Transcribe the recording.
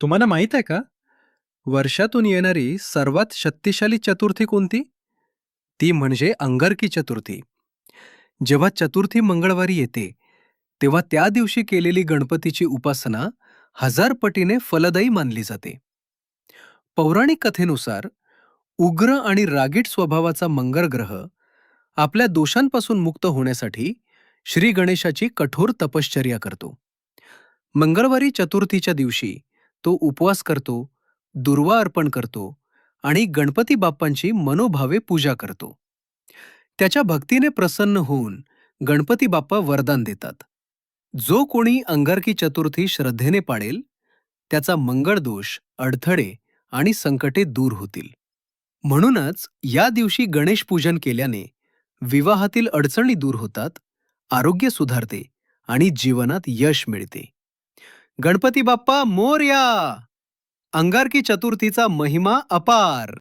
तुम्हाला माहीत आहे का? वर्षातून येणारी सर्वात शक्तिशाली चतुर्थी कोणती? ती म्हणजे अंगारकी चतुर्थी. जेव्हा चतुर्थी मंगळवारी येते तेव्हा त्या दिवशी केलेली गणपतीची उपासना हजार पटीने फलदायी मानली जाते. पौराणिक कथेनुसार उग्र आणि रागीट स्वभावाचा मंगळ ग्रह आपल्या दोषांपासून मुक्त होण्यासाठी श्री गणेशाची कठोर तपश्चर्या करतो. मंगळवारी चतुर्थीच्या दिवशी तो उपवास करतो दुर्वा अर्पण करतो आणि गणपती बाप्पांची मनोभावे पूजा करतो. त्याच्या भक्तीने प्रसन्न होऊन गणपती बाप्पा वरदान देतात. जो कोणी अंगारकी चतुर्थी श्रद्धेने पाळेल त्याचा मंगळ दोष अडथळे आणि संकटे दूर होतील. म्हणूनच या दिवशी गणेश पूजन केल्याने विवाहातील अडचणी दूर होतात आरोग्य सुधारते आणि जीवनात यश मिळते. गणपती बाप्पा मोरया. अंगारकी चतुर्थीचा महिमा अपार.